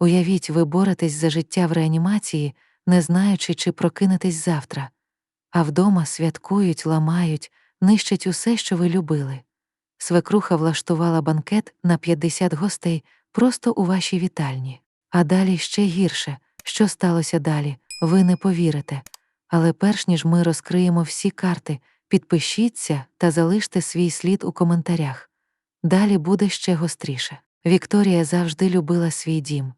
Уявіть, ви боретесь за життя в реанімації, не знаючи, чи прокинетесь завтра, а вдома святкують, ламають, нищать усе, що ви любили. Свекруха влаштувала банкет на 50 гостей просто у вашій вітальні. А далі ще гірше, що сталося далі, ви не повірите. Але перш ніж ми розкриємо всі карти, підпишіться та залиште свій слід у коментарях. Далі буде ще гостріше. Вікторія завжди любила свій дім.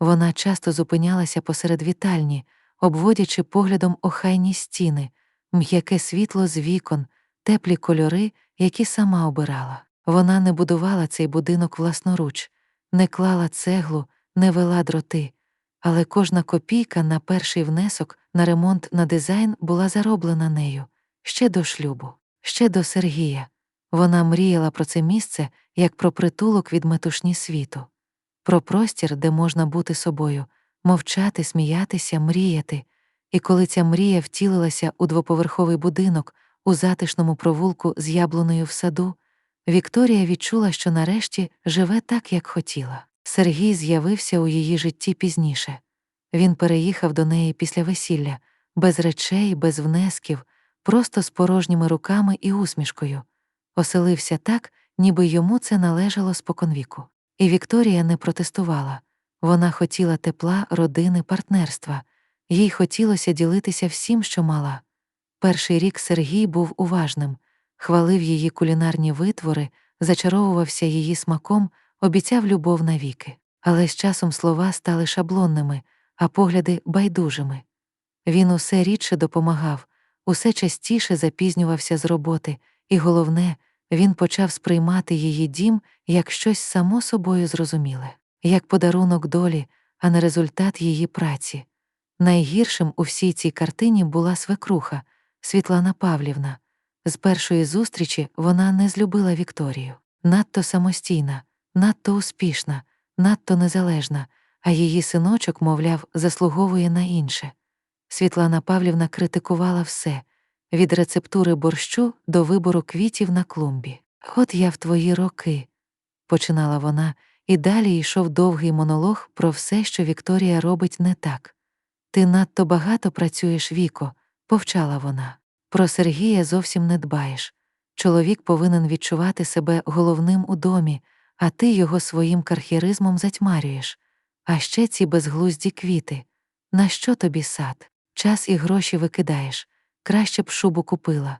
Вона часто зупинялася посеред вітальні, обводячи поглядом охайні стіни, м'яке світло з вікон, теплі кольори, які сама обирала. Вона не будувала цей будинок власноруч, не клала цеглу, не вела дроти, але кожна копійка на перший внесок на ремонт на дизайн була зароблена нею ще до шлюбу, ще до Сергія. Вона мріяла про це місце як про притулок від метушні світу, про простір, де можна бути собою, мовчати, сміятися, мріяти. І коли ця мрія втілилася у двоповерховий будинок у затишному провулку з яблуною в саду, Вікторія відчула, що нарешті живе так, як хотіла. Сергій з'явився у її житті пізніше. Він переїхав до неї після весілля, без речей, без внесків, просто з порожніми руками і усмішкою. Оселився так, ніби йому це належало споконвіку. І Вікторія не протестувала. Вона хотіла тепла, родини, партнерства, їй хотілося ділитися всім, що мала. Перший рік Сергій був уважним, хвалив її кулінарні витвори, зачаровувався її смаком, обіцяв любов навіки. Але з часом слова стали шаблонними, а погляди байдужими. Він усе рідше допомагав, усе частіше запізнювався з роботи, і головне, він почав сприймати її дім як щось само собою зрозуміле, як подарунок долі, а не результат її праці. Найгіршим у всій цій картині була свекруха Світлана Павлівна. З першої зустрічі вона не злюбила Вікторію. Надто самостійна, надто успішна, надто незалежна, а її синочок, мовляв, заслуговує на інше. Світлана Павлівна критикувала все від рецептури борщу до вибору квітів на клумбі. От я в твої роки, починала вона, і далі йшов довгий монолог про все, що Вікторія робить не так. Ти надто багато працюєш, Віко, повчала вона. Про Сергія зовсім не дбаєш. Чоловік повинен відчувати себе головним у домі, а ти його своїм кархіризмом затьмарюєш. А ще ці безглузді квіти. На що тобі сад? Час і гроші викидаєш. Краще б шубу купила.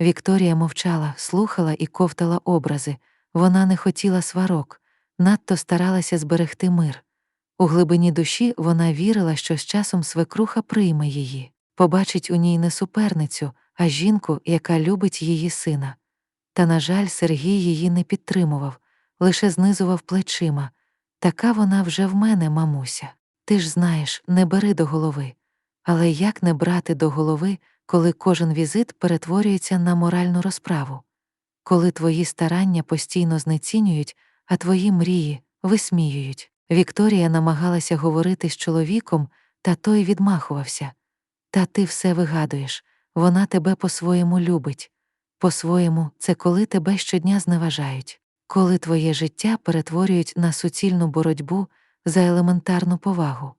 Вікторія мовчала, слухала і ковтала образи. Вона не хотіла сварок, надто старалася зберегти мир. У глибині душі вона вірила, що з часом свекруха прийме її, побачить у ній не суперницю, а жінку, яка любить її сина. Та, на жаль, Сергій її не підтримував, лише знизував плечима. Така вона вже в мене, мамуся. Ти ж знаєш, не бери до голови. Але як не брати до голови, коли кожен візит перетворюється на моральну розправу, коли твої старання постійно знецінюють, а твої мрії висміюють. Вікторія намагалася говорити з чоловіком, та той відмахувався. Та ти все вигадуєш, вона тебе по-своєму любить. По-своєму, це коли тебе щодня зневажають, коли твоє життя перетворюють на суцільну боротьбу за елементарну повагу.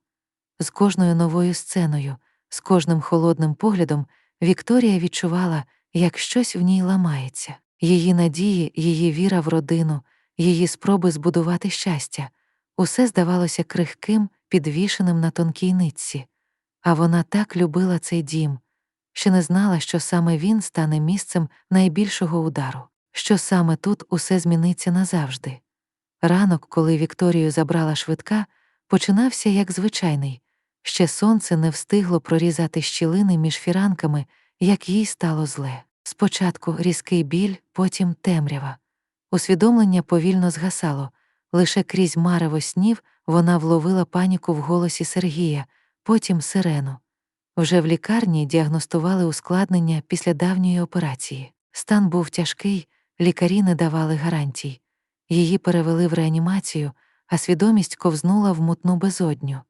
З кожною новою сценою, з кожним холодним поглядом Вікторія відчувала, як щось в ній ламається, її надії, її віра в родину, її спроби збудувати щастя, усе здавалося крихким, підвішеним на тонкій нитці. А вона так любила цей дім, що не знала, що саме він стане місцем найбільшого удару, що саме тут усе зміниться назавжди. Ранок, коли Вікторію забрала швидка, починався як звичайний. Ще сонце не встигло прорізати щілини між фіранками, як їй стало зле. Спочатку різкий біль, потім темрява. Усвідомлення повільно згасало, лише крізь марево снів вона вловила паніку в голосі Сергія, потім сирену. Вже в лікарні діагностували ускладнення після давньої операції. Стан був тяжкий, лікарі не давали гарантій. Її перевели в реанімацію, а свідомість ковзнула в мутну безодню.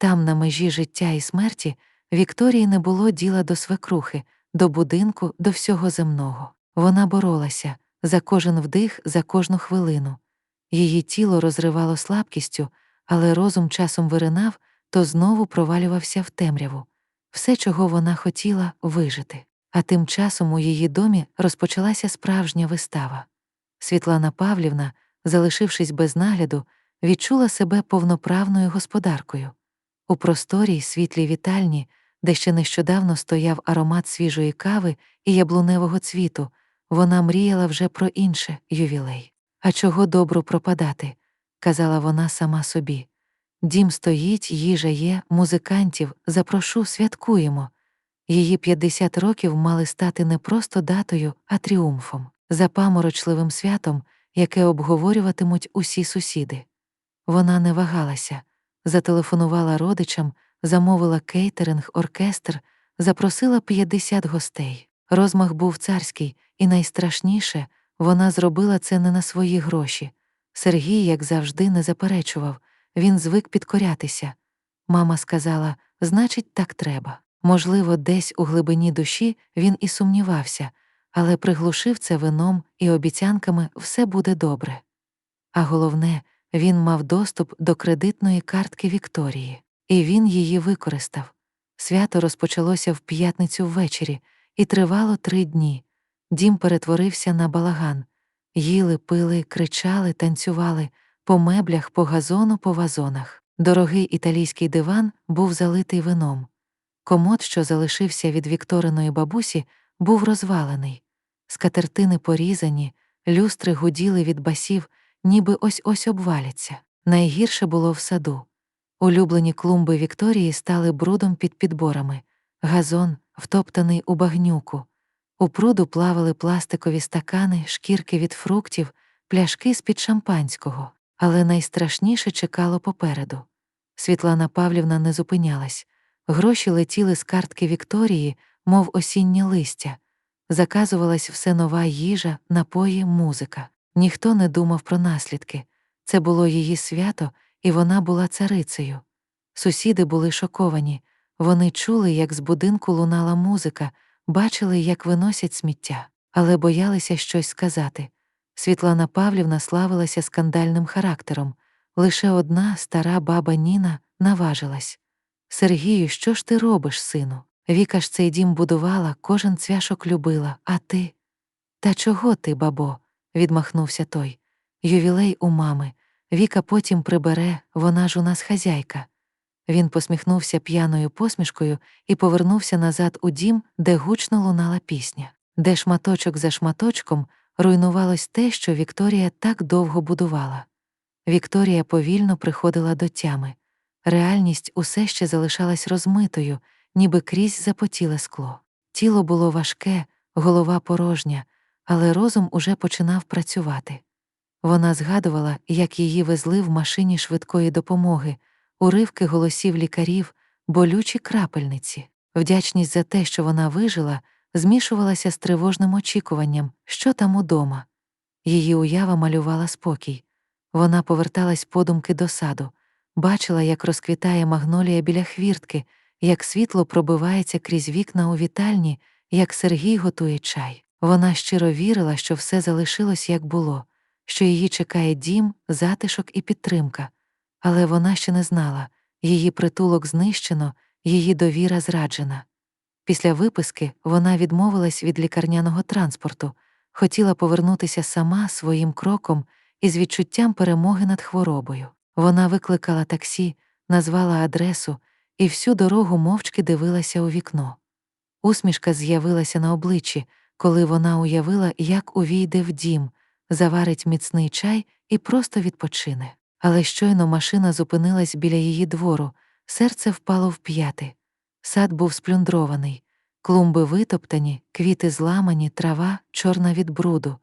Там, на межі життя і смерті, Вікторії не було діла до свекрухи, до будинку, до всього земного. Вона боролася за кожен вдих, за кожну хвилину. Її тіло розривало слабкістю, але розум часом виринав, то знову провалювався в темряву. Все, чого вона хотіла, вижити. А тим часом у її домі розпочалася справжня вистава. Світлана Павлівна, залишившись без нагляду, відчула себе повноправною господаркою. У просторій світлій вітальні, де ще нещодавно стояв аромат свіжої кави і яблуневого цвіту, вона мріяла вже про інше ювілей. А чого добру пропадати, казала вона сама собі. Дім стоїть, їжа є, музикантів, запрошу, святкуємо. Її 50 років мали стати не просто датою, а тріумфом, запаморочливим святом, яке обговорюватимуть усі сусіди. Вона не вагалася, зателефонувала родичам, замовила кейтеринг, оркестр, запросила 50 гостей. Розмах був царський, і найстрашніше вона зробила це не на свої гроші. Сергій, як завжди, не заперечував, він звик підкорятися. Мама сказала значить, так треба. Можливо, десь у глибині душі він і сумнівався, але приглушив це вином і обіцянками все буде добре. А головне, він мав доступ до кредитної картки Вікторії, і він її використав. Свято розпочалося в п'ятницю ввечері і тривало три дні. Дім перетворився на балаган. Їли, пили, кричали, танцювали по меблях, по газону, по вазонах. Дорогий італійський диван був залитий вином. Комод, що залишився від Вікториної бабусі, був розвалений. Скатертини порізані, люстри гуділи від басів, ніби ось ось обваляться. Найгірше було в саду. Улюблені клумби Вікторії стали брудом під підборами, газон, втоптаний у багнюку. У пруду плавали пластикові стакани, шкірки від фруктів, пляшки з-під шампанського, але найстрашніше чекало попереду. Світлана Павлівна не зупинялась. Гроші летіли з картки Вікторії, мов осіннє листя. Заказувалась все нова їжа, напої, музика. Ніхто не думав про наслідки. Це було її свято, і вона була царицею. Сусіди були шоковані. Вони чули, як з будинку лунала музика, бачили, як виносять сміття, але боялися щось сказати. Світлана Павлівна славилася скандальним характером. Лише одна стара баба Ніна наважилась. Сергію, що ж ти робиш, сину? Віка ж цей дім будувала, кожен цвяшок любила, а ти? Та чого ти, бабо? Відмахнувся той. Ювілей у мами. Віка потім прибере, вона ж у нас хазяйка. Він посміхнувся п'яною посмішкою і повернувся назад у дім, де гучно лунала пісня, де шматочок за шматочком руйнувалось те, що Вікторія так довго будувала. Вікторія повільно приходила до тями. Реальність усе ще залишалась розмитою, ніби крізь запотіле скло. Тіло було важке, голова порожня, але розум уже починав працювати. Вона згадувала, як її везли в машині швидкої допомоги, уривки голосів лікарів, болючі крапельниці. Вдячність за те, що вона вижила, змішувалася з тривожним очікуванням, що там удома. Її уява малювала спокій. Вона поверталась подумки до саду, бачила, як розквітає магнолія біля хвіртки, як світло пробивається крізь вікна у вітальні, як Сергій готує чай. Вона щиро вірила, що все залишилось як було, що її чекає дім, затишок і підтримка, але вона ще не знала її притулок знищено, її довіра зраджена. Після виписки вона відмовилась від лікарняного транспорту, хотіла повернутися сама своїм кроком із відчуттям перемоги над хворобою. Вона викликала таксі, назвала адресу і всю дорогу мовчки дивилася у вікно. Усмішка з'явилася на обличчі, коли вона уявила, як увійде в дім, заварить міцний чай і просто відпочине. Але щойно машина зупинилась біля її двору, серце впало в п'яти. Сад був сплюндрований, клумби витоптані, квіти зламані, трава чорна від бруду.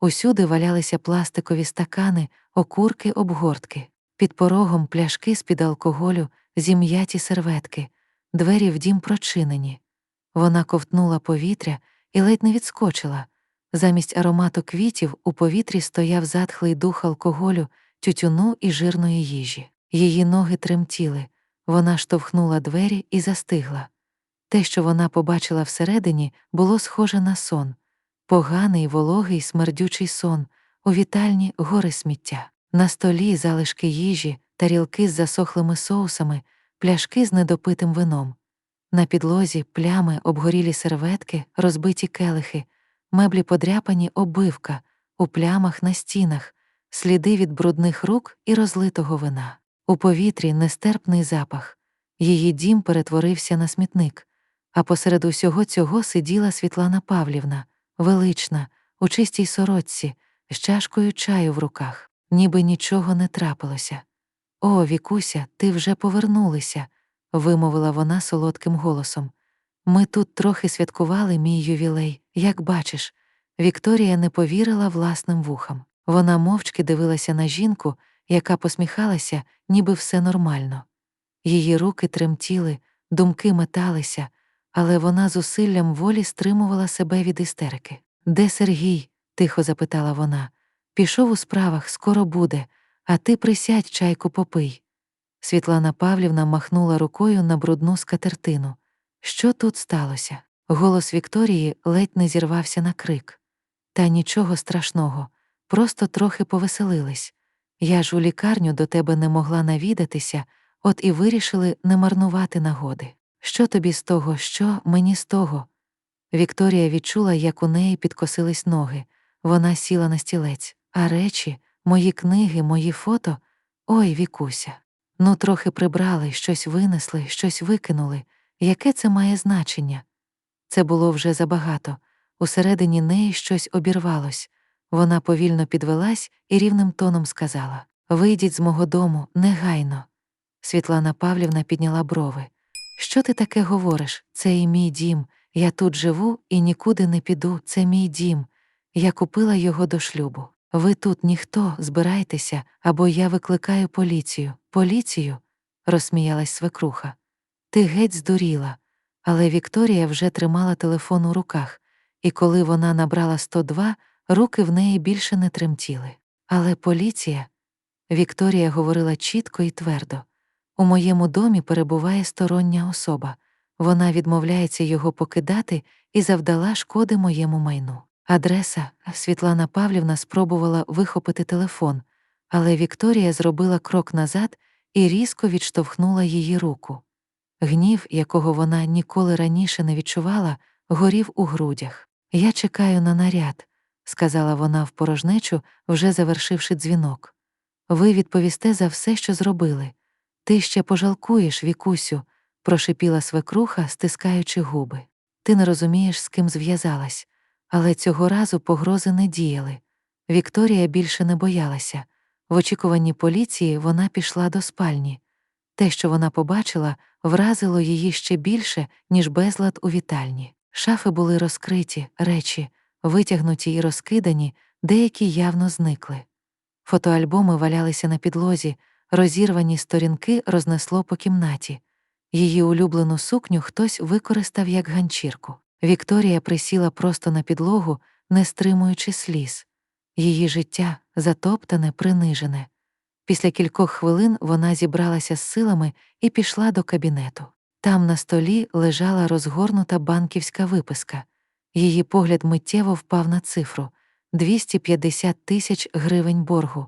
Усюди валялися пластикові стакани, окурки, обгортки. Під порогом пляшки з-під алкоголю, зім'яті серветки, двері в дім прочинені. Вона ковтнула повітря і ледь не відскочила. Замість аромату квітів у повітрі стояв затхлий дух алкоголю, тютюну і жирної їжі. Її ноги тремтіли, вона штовхнула двері і застигла. Те, що вона побачила всередині, було схоже на сон поганий, вологий, смердючий сон, у вітальні гори сміття. На столі залишки їжі, тарілки з засохлими соусами, пляшки з недопитим вином. На підлозі плями, обгорілі серветки, розбиті келихи, меблі подряпані оббивка, у плямах на стінах, сліди від брудних рук і розлитого вина. У повітрі нестерпний запах. Її дім перетворився на смітник, а посеред усього цього сиділа Світлана Павлівна, велична, у чистій сорочці, з чашкою чаю в руках, ніби нічого не трапилося. О, Вікуся, ти вже повернулися, вимовила вона солодким голосом. Ми тут трохи святкували мій ювілей, як бачиш. Вікторія не повірила власним вухам. Вона мовчки дивилася на жінку, яка посміхалася, ніби все нормально. Її руки тремтіли, думки металися, але вона зусиллям волі стримувала себе від істерики. Де Сергій? тихо запитала вона. Пішов у справах, скоро буде, а ти присядь, чайку попий. Світлана Павлівна махнула рукою на брудну скатертину. Що тут сталося? Голос Вікторії ледь не зірвався на крик. Та нічого страшного, просто трохи повеселились. Я ж у лікарню до тебе не могла навідатися, от і вирішили не марнувати нагоди. Що тобі з того, що мені з того? Вікторія відчула, як у неї підкосились ноги. Вона сіла на стілець, а речі, мої книги, мої фото. Ой, Вікуся. Ну, трохи прибрали, щось винесли, щось викинули. Яке це має значення? Це було вже забагато. Усередині неї щось обірвалось. Вона повільно підвелась і рівним тоном сказала Вийдіть з мого дому, негайно. Світлана Павлівна підняла брови. Що ти таке говориш? Це і мій дім. Я тут живу і нікуди не піду. Це мій дім. Я купила його до шлюбу. Ви тут ніхто, збирайтеся, або я викликаю поліцію. Поліцію? розсміялась свекруха. Ти геть здуріла. Але Вікторія вже тримала телефон у руках, і коли вона набрала 102, руки в неї більше не тремтіли. Але поліція. Вікторія говорила чітко і твердо. У моєму домі перебуває стороння особа. Вона відмовляється його покидати і завдала шкоди моєму майну. Адреса Світлана Павлівна спробувала вихопити телефон, але Вікторія зробила крок назад і різко відштовхнула її руку. Гнів, якого вона ніколи раніше не відчувала, горів у грудях. Я чекаю на наряд, сказала вона в порожнечу, вже завершивши дзвінок. Ви відповісте за все, що зробили. Ти ще пожалкуєш, Вікусю, прошипіла свекруха, стискаючи губи. Ти не розумієш, з ким зв'язалась. Але цього разу погрози не діяли. Вікторія більше не боялася. В очікуванні поліції вона пішла до спальні. Те, що вона побачила, вразило її ще більше, ніж безлад у вітальні. Шафи були розкриті, речі, витягнуті і розкидані, деякі явно зникли. Фотоальбоми валялися на підлозі, розірвані сторінки рознесло по кімнаті. Її улюблену сукню хтось використав як ганчірку. Вікторія присіла просто на підлогу, не стримуючи сліз. Її життя затоптане, принижене. Після кількох хвилин вона зібралася з силами і пішла до кабінету. Там на столі лежала розгорнута банківська виписка. Її погляд миттєво впав на цифру 250 тисяч гривень боргу.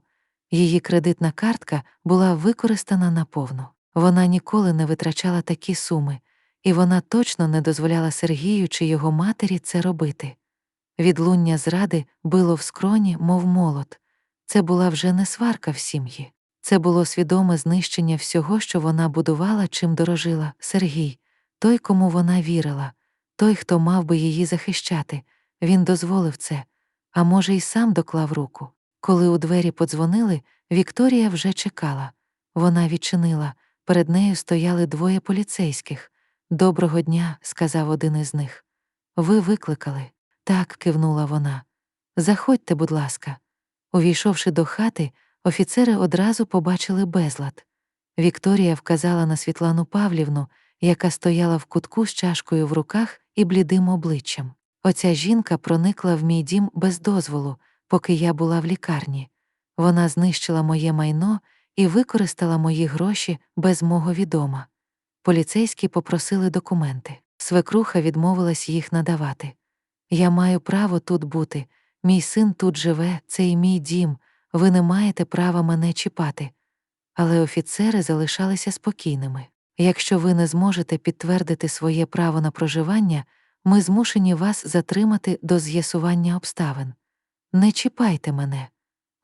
Її кредитна картка була використана наповну. Вона ніколи не витрачала такі суми, і вона точно не дозволяла Сергію чи його матері це робити. Відлуння зради било в скроні, мов молот. Це була вже не сварка в сім'ї. Це було свідоме знищення всього, що вона будувала, чим дорожила Сергій, той, кому вона вірила, той, хто мав би її захищати. Він дозволив це, а може, й сам доклав руку. Коли у двері подзвонили, Вікторія вже чекала. Вона відчинила, перед нею стояли двоє поліцейських. Доброго дня, сказав один із них. Ви викликали. Так, кивнула вона. Заходьте, будь ласка. Увійшовши до хати, офіцери одразу побачили безлад. Вікторія вказала на Світлану Павлівну, яка стояла в кутку з чашкою в руках і блідим обличчям. Оця жінка проникла в мій дім без дозволу, поки я була в лікарні. Вона знищила моє майно і використала мої гроші без мого відома. Поліцейські попросили документи. Свекруха відмовилась їх надавати. Я маю право тут бути. Мій син тут живе, це і мій дім. Ви не маєте права мене чіпати. але офіцери залишалися спокійними. Якщо ви не зможете підтвердити своє право на проживання, ми змушені вас затримати до з'ясування обставин. Не чіпайте мене,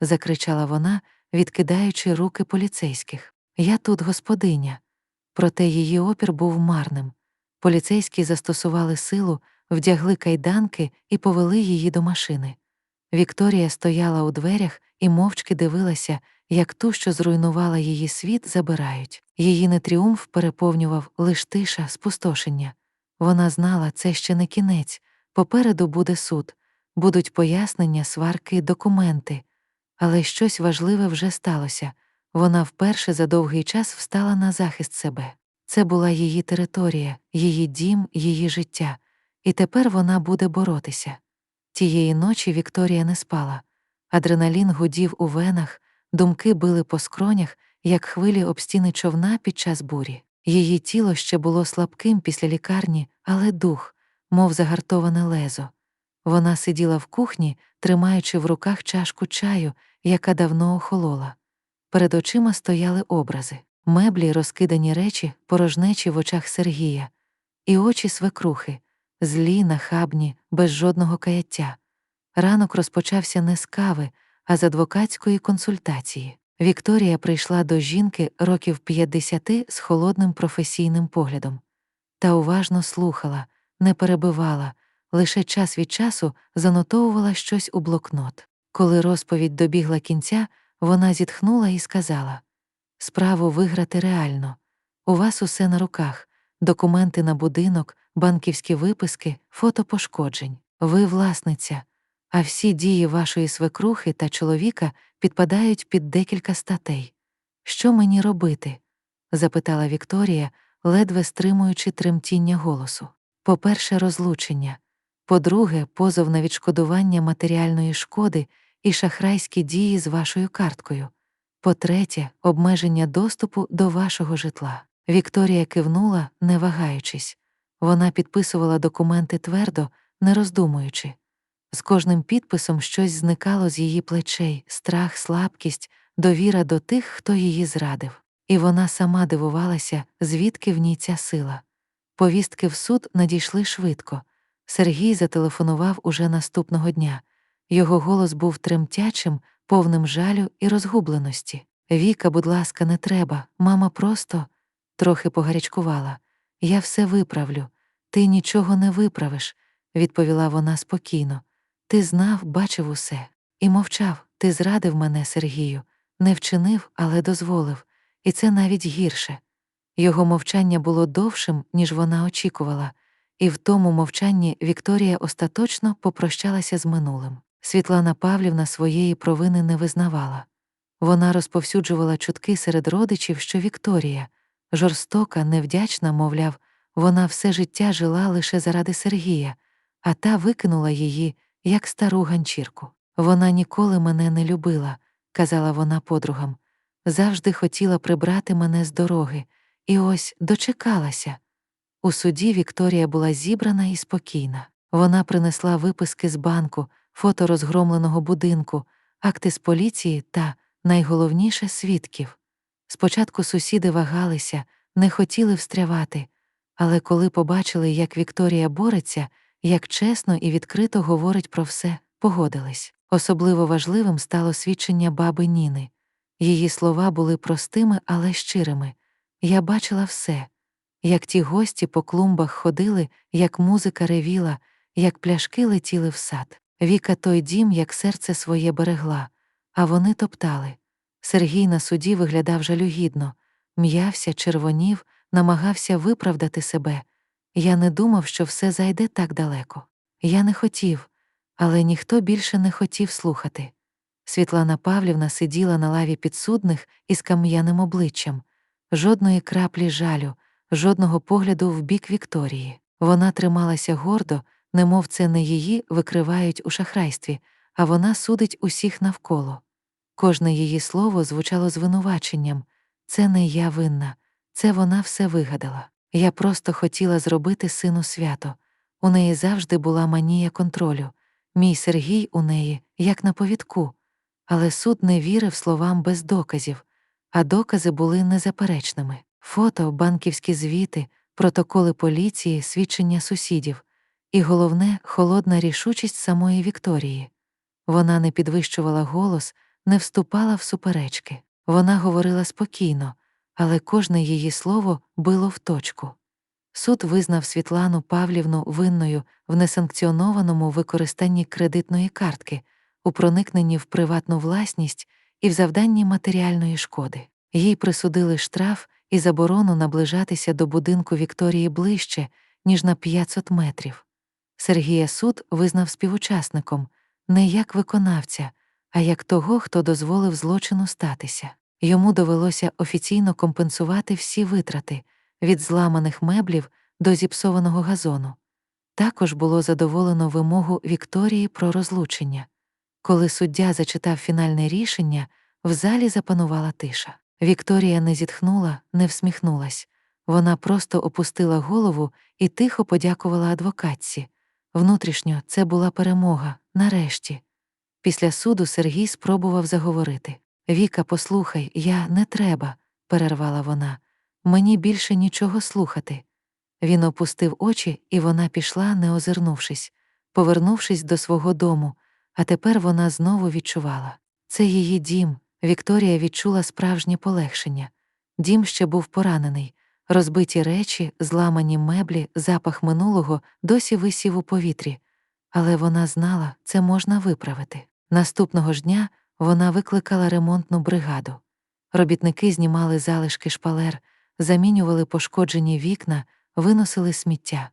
закричала вона, відкидаючи руки поліцейських. Я тут господиня. Проте її опір був марним. Поліцейські застосували силу, вдягли кайданки і повели її до машини. Вікторія стояла у дверях і мовчки дивилася, як ту, що зруйнувала її світ, забирають. Її не тріумф переповнював лиш тиша, спустошення. Вона знала, це ще не кінець, попереду буде суд, будуть пояснення, сварки, документи. Але щось важливе вже сталося. Вона вперше за довгий час встала на захист себе. Це була її територія, її дім, її життя, і тепер вона буде боротися. Тієї ночі Вікторія не спала. Адреналін гудів у венах, думки били по скронях, як хвилі об стіни човна під час бурі. Її тіло ще було слабким після лікарні, але дух, мов загартоване лезо. Вона сиділа в кухні, тримаючи в руках чашку чаю, яка давно охолола. Перед очима стояли образи, меблі, розкидані речі, порожнечі в очах Сергія, і очі свекрухи, злі, нахабні, без жодного каяття. Ранок розпочався не з кави, а з адвокатської консультації. Вікторія прийшла до жінки років 50 з холодним професійним поглядом та уважно слухала, не перебивала, лише час від часу занотовувала щось у блокнот. Коли розповідь добігла кінця, вона зітхнула і сказала Справу виграти реально. У вас усе на руках документи на будинок, банківські виписки, фото пошкоджень. Ви власниця, а всі дії вашої свекрухи та чоловіка підпадають під декілька статей. Що мені робити? запитала Вікторія, ледве стримуючи тремтіння голосу. По-перше, розлучення, по-друге, позов на відшкодування матеріальної шкоди і шахрайські дії з вашою карткою. По-третє, обмеження доступу до вашого житла. Вікторія кивнула, не вагаючись. Вона підписувала документи твердо, не роздумуючи. З кожним підписом щось зникало з її плечей страх, слабкість, довіра до тих, хто її зрадив. І вона сама дивувалася, звідки в ній ця сила. Повістки в суд надійшли швидко. Сергій зателефонував уже наступного дня. Його голос був тремтячим, повним жалю і розгубленості. Віка, будь ласка, не треба, мама просто трохи погарячкувала. Я все виправлю. Ти нічого не виправиш, відповіла вона спокійно. Ти знав, бачив усе. І мовчав, ти зрадив мене, Сергію, не вчинив, але дозволив, і це навіть гірше. Його мовчання було довшим, ніж вона очікувала, і в тому мовчанні Вікторія остаточно попрощалася з минулим. Світлана Павлівна своєї провини не визнавала. Вона розповсюджувала чутки серед родичів, що Вікторія, жорстока, невдячна, мовляв, вона все життя жила лише заради Сергія, а та викинула її, як стару ганчірку. Вона ніколи мене не любила, казала вона подругам, завжди хотіла прибрати мене з дороги, і ось дочекалася. У суді Вікторія була зібрана і спокійна. Вона принесла виписки з банку, фото розгромленого будинку, акти з поліції та, найголовніше, свідків. Спочатку сусіди вагалися, не хотіли встрявати, але коли побачили, як Вікторія бореться, як чесно і відкрито говорить про все, погодились. Особливо важливим стало свідчення баби Ніни. Її слова були простими, але щирими. Я бачила все, як ті гості по клумбах ходили, як музика ревіла, як пляшки летіли в сад. Віка той дім, як серце своє берегла, а вони топтали. Сергій на суді виглядав жалюгідно, м'явся, червонів, намагався виправдати себе. Я не думав, що все зайде так далеко. Я не хотів, але ніхто більше не хотів слухати. Світлана Павлівна сиділа на лаві підсудних із кам'яним обличчям, жодної краплі жалю, жодного погляду в бік Вікторії. Вона трималася гордо, немов це не її викривають у шахрайстві, а вона судить усіх навколо. Кожне її слово звучало звинуваченням це не я винна, це вона все вигадала. Я просто хотіла зробити сину свято. У неї завжди була манія контролю. Мій Сергій у неї, як на повідку. Але суд не вірив словам без доказів, а докази були незаперечними. Фото, банківські звіти, протоколи поліції, свідчення сусідів, і головне холодна рішучість самої Вікторії. Вона не підвищувала голос, не вступала в суперечки. Вона говорила спокійно, але кожне її слово било в точку. Суд визнав Світлану Павлівну винною в несанкціонованому використанні кредитної картки, у проникненні в приватну власність і в завданні матеріальної шкоди. Їй присудили штраф і заборону наближатися до будинку Вікторії ближче, ніж на 500 метрів. Сергія суд визнав співучасником не як виконавця, а як того, хто дозволив злочину статися. Йому довелося офіційно компенсувати всі витрати від зламаних меблів до зіпсованого газону. Також було задоволено вимогу Вікторії про розлучення. Коли суддя зачитав фінальне рішення, в залі запанувала тиша. Вікторія не зітхнула, не всміхнулась. Вона просто опустила голову і тихо подякувала адвокатці. Внутрішньо це була перемога, нарешті. Після суду Сергій спробував заговорити. Віка, послухай, я не треба, перервала вона. Мені більше нічого слухати. Він опустив очі, і вона пішла, не озирнувшись, повернувшись до свого дому, а тепер вона знову відчувала. Це її дім. Вікторія відчула справжнє полегшення. Дім ще був поранений, розбиті речі, зламані меблі, запах минулого досі висів у повітрі, але вона знала, це можна виправити. Наступного ж дня вона викликала ремонтну бригаду. Робітники знімали залишки шпалер, замінювали пошкоджені вікна, виносили сміття.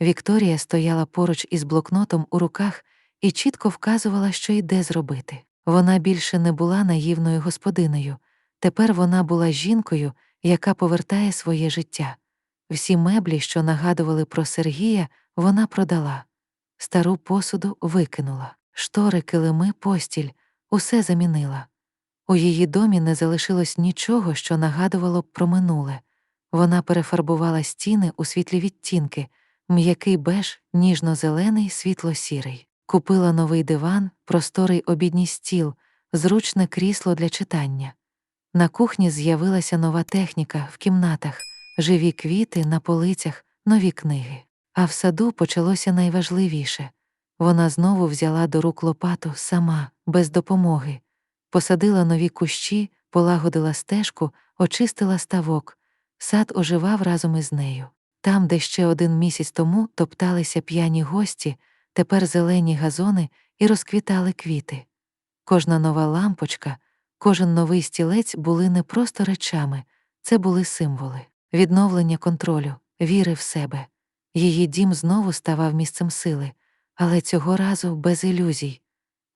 Вікторія стояла поруч із блокнотом у руках і чітко вказувала, що йде зробити. Вона більше не була наївною господинею, тепер вона була жінкою, яка повертає своє життя. Всі меблі, що нагадували про Сергія, вона продала. Стару посуду викинула, штори, килими, постіль, усе замінила. У її домі не залишилось нічого, що нагадувало б про минуле. Вона перефарбувала стіни у світлі відтінки, м'який беж, ніжно-зелений, світло-сірий. Купила новий диван, просторий обідній стіл, зручне крісло для читання. На кухні з'явилася нова техніка в кімнатах, живі квіти на полицях, нові книги. А в саду почалося найважливіше вона знову взяла до рук лопату сама, без допомоги, посадила нові кущі, полагодила стежку, очистила ставок, сад оживав разом із нею. Там, де ще один місяць тому топталися п'яні гості, тепер зелені газони і розквітали квіти. Кожна нова лампочка, кожен новий стілець були не просто речами, це були символи, відновлення контролю, віри в себе. Її дім знову ставав місцем сили, але цього разу без ілюзій.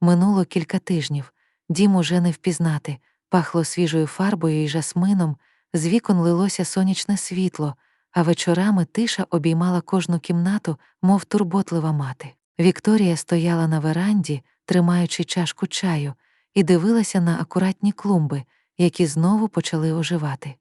Минуло кілька тижнів, дім уже не впізнати, пахло свіжою фарбою і жасмином, з вікон лилося сонячне світло, а вечорами тиша обіймала кожну кімнату, мов турботлива мати. Вікторія стояла на веранді, тримаючи чашку чаю, і дивилася на акуратні клумби, які знову почали оживати.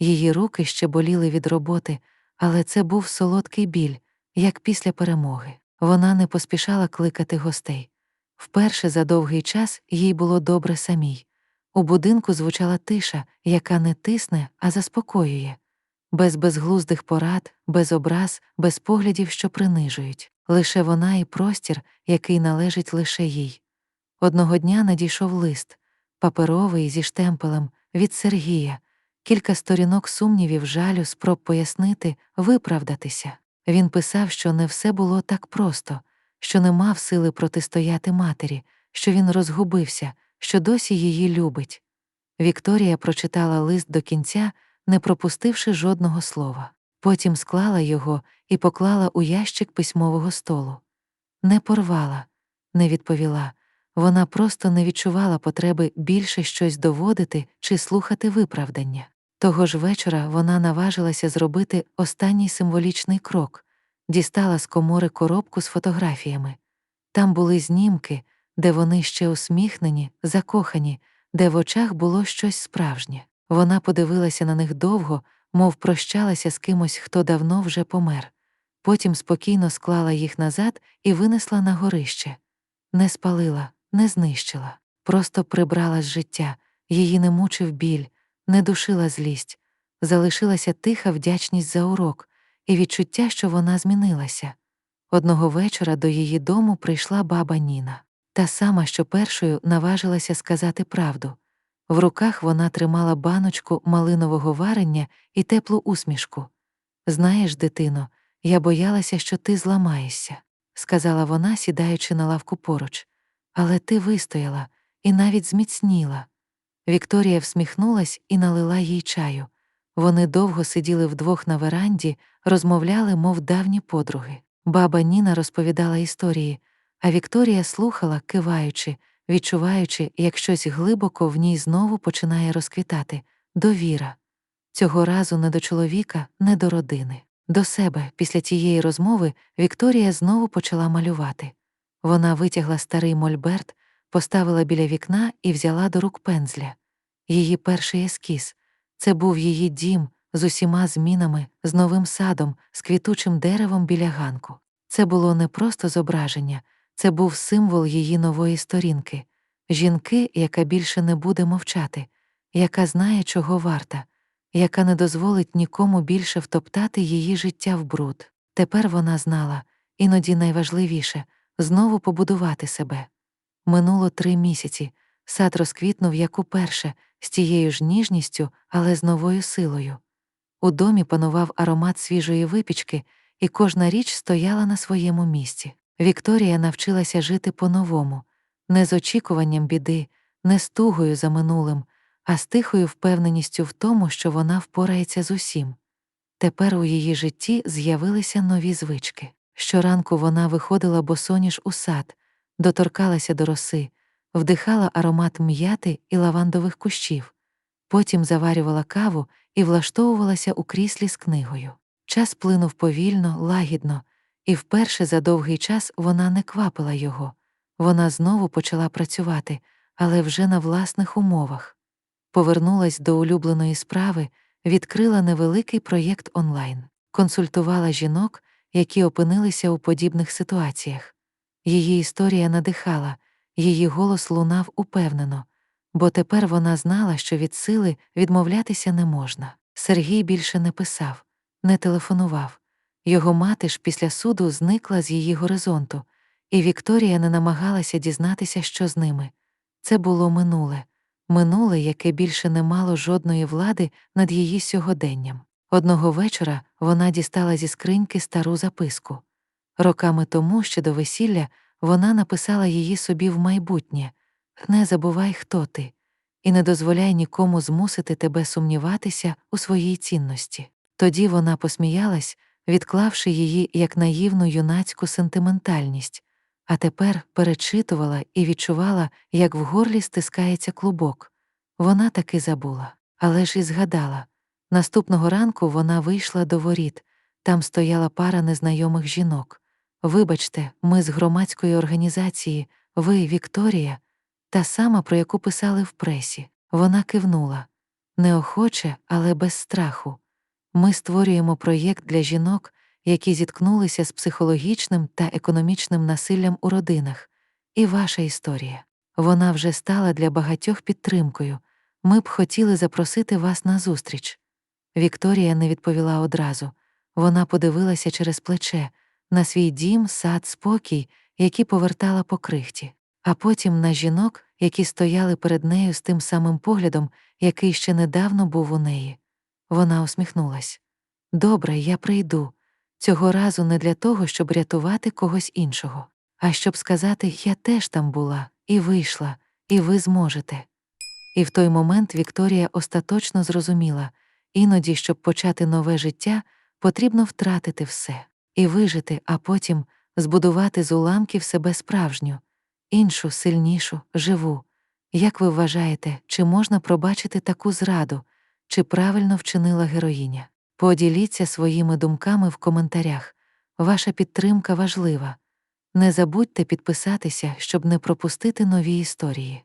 Її руки ще боліли від роботи, але це був солодкий біль, як після перемоги. Вона не поспішала кликати гостей. Вперше за довгий час їй було добре самій. У будинку звучала тиша, яка не тисне, а заспокоює, без безглуздих порад, без образ, без поглядів, що принижують, лише вона і простір, який належить лише їй. Одного дня надійшов лист, паперовий зі штемпелем від Сергія, кілька сторінок сумнівів, жалю, спроб пояснити, виправдатися. Він писав, що не все було так просто, що не мав сили протистояти матері, що він розгубився, що досі її любить. Вікторія прочитала лист до кінця, не пропустивши жодного слова. Потім склала його і поклала у ящик письмового столу. Не порвала, не відповіла. Вона просто не відчувала потреби більше щось доводити чи слухати виправдання. Того ж вечора вона наважилася зробити останній символічний крок, дістала з комори коробку з фотографіями. Там були знімки, де вони ще усміхнені, закохані, де в очах було щось справжнє. Вона подивилася на них довго, мов прощалася з кимось, хто давно вже помер. Потім спокійно склала їх назад і винесла на горище. Не спалила, не знищила, просто прибрала з життя, її не мучив біль, не душила злість, залишилася тиха вдячність за урок і відчуття, що вона змінилася. Одного вечора до її дому прийшла баба Ніна, та сама, що першою наважилася сказати правду. В руках вона тримала баночку малинового варення і теплу усмішку. Знаєш, дитино, я боялася, що ти зламаєшся, сказала вона, сідаючи на лавку поруч. Але ти вистояла і навіть зміцніла. Вікторія всміхнулась і налила їй чаю. Вони довго сиділи вдвох на веранді, розмовляли, мов давні подруги. Баба Ніна розповідала історії, а Вікторія слухала, киваючи, відчуваючи, як щось глибоко в ній знову починає розквітати довіра. Цього разу не до чоловіка, не до родини. До себе після тієї розмови Вікторія знову почала малювати. Вона витягла старий мольберт, поставила біля вікна і взяла до рук пензля. Її перший ескіз це був її дім з усіма змінами, з новим садом, з квітучим деревом біля ганку. Це було не просто зображення, це був символ її нової сторінки, жінки, яка більше не буде мовчати, яка знає, чого варта, яка не дозволить нікому більше втоптати її життя в бруд. Тепер вона знала, іноді найважливіше знову побудувати себе. Минуло три місяці, сад розквітнув як уперше, з тією ж ніжністю, але з новою силою. У домі панував аромат свіжої випічки, і кожна річ стояла на своєму місці. Вікторія навчилася жити по-новому, не з очікуванням біди, не з тугою за минулим, а з тихою впевненістю в тому, що вона впорається з усім. Тепер у її житті з'явилися нові звички. Щоранку вона виходила босоніж у сад, доторкалася до роси, вдихала аромат м'яти і лавандових кущів, потім заварювала каву і влаштовувалася у кріслі з книгою. Час плинув повільно, лагідно, і вперше за довгий час вона не квапила його. Вона знову почала працювати, але вже на власних умовах. Повернулась до улюбленої справи, відкрила невеликий проєкт онлайн, консультувала жінок, які опинилися у подібних ситуаціях. Її історія надихала, її голос лунав упевнено, бо тепер вона знала, що від сили відмовлятися не можна. Сергій більше не писав, не телефонував. Його мати ж після суду зникла з її горизонту, і Вікторія не намагалася дізнатися, що з ними. Це було минуле, минуле, яке більше не мало жодної влади над її сьогоденням. Одного вечора вона дістала зі скриньки стару записку. Роками тому, ще до весілля, вона написала її собі в майбутнє не забувай, хто ти, і не дозволяй нікому змусити тебе сумніватися у своїй цінності. Тоді вона посміялась, відклавши її як наївну юнацьку сентиментальність, а тепер перечитувала і відчувала, як в горлі стискається клубок. Вона таки забула, але ж і згадала. Наступного ранку вона вийшла до воріт, там стояла пара незнайомих жінок. Вибачте, ми з громадської організації, ви, Вікторія, та сама, про яку писали в пресі. Вона кивнула неохоче, але без страху. Ми створюємо проєкт для жінок, які зіткнулися з психологічним та економічним насиллям у родинах. І ваша історія. Вона вже стала для багатьох підтримкою. Ми б хотіли запросити вас на зустріч. Вікторія не відповіла одразу. Вона подивилася через плече на свій дім, сад, спокій, які повертала по крихті, а потім на жінок, які стояли перед нею з тим самим поглядом, який ще недавно був у неї. Вона усміхнулась. Добре, я прийду. Цього разу не для того, щоб рятувати когось іншого, а щоб сказати, я теж там була, і вийшла, і ви зможете. І в той момент Вікторія остаточно зрозуміла іноді, щоб почати нове життя, потрібно втратити все і вижити, а потім збудувати з уламків себе справжню, іншу, сильнішу, живу. Як ви вважаєте, чи можна пробачити таку зраду, чи правильно вчинила героїня? Поділіться своїми думками в коментарях. Ваша підтримка важлива. Не забудьте підписатися, щоб не пропустити нові історії.